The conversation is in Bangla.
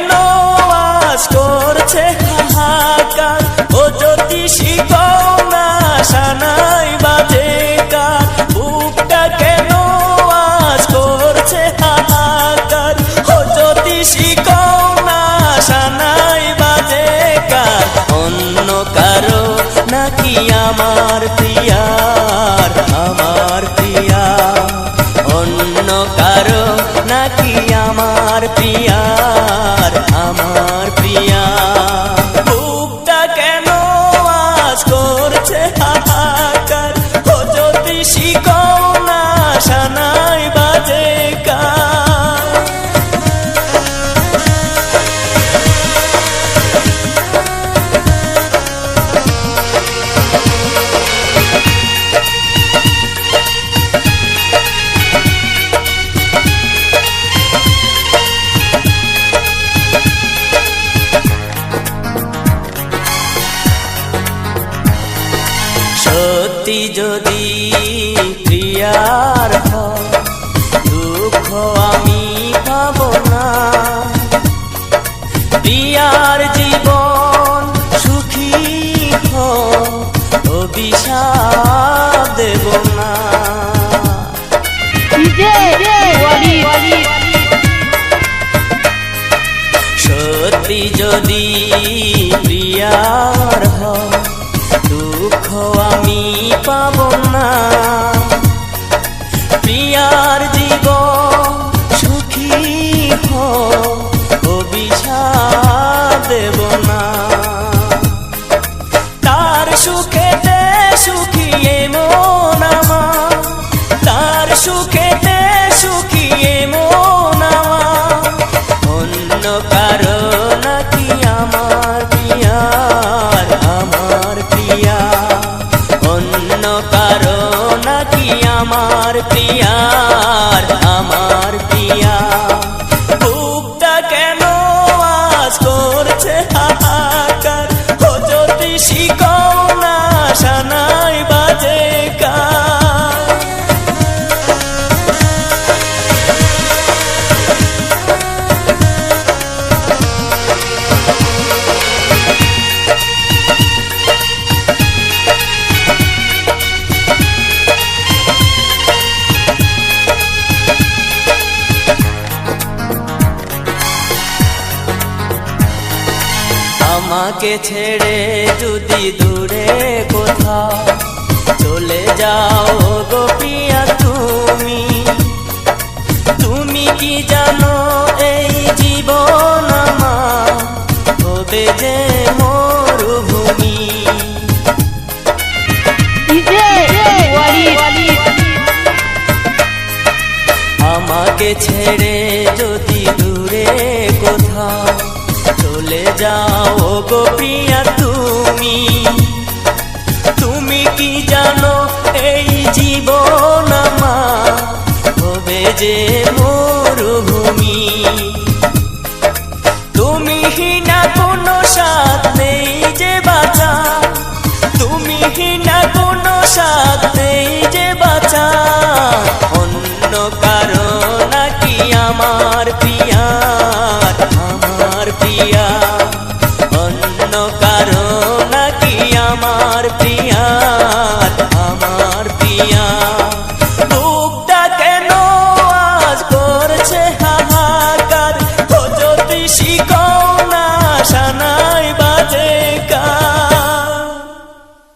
কেন আজ করছে হাহাকার ও জ্যোতিষী কৌনা বাজে কার কেন আজ করছে হাহাকার? ও জ্যোতিষী কৌনা বাজে কার অন্য কারও নাকি আমার যদি প্রিয়ার দুঃখ আমি পাব না। প্রিয়ার জীবন সুখী অভিশাপ দেব না। সত্যি যদি প্রিয়ার হয় আমি পাব না। প্রিয়ার জীবন সুখী অভিশাপ দেব না। তার সুখেতে সুখিয়ে মন আমার। তার সুখেতে সুখিয়ে মন আমার। অন্য কারও কারও নাকি আমার প্রিয়ার আমার প্রিয়া? আমাকে ছেড়ে যদি দূরে কোথাও চলে যাও গোপিয়া তুমি। তুমি কি জানো এই জীবন আমার? হবে যে মরুভূমি। আমাকে ছেড়ে যদি দূরে কোথাও চলে যাও গো প্রিয়া, তুমি। তুমি কি জানো এই জীবন হবে যে মরুভূমি। তুমি হিনা কোনো সাথ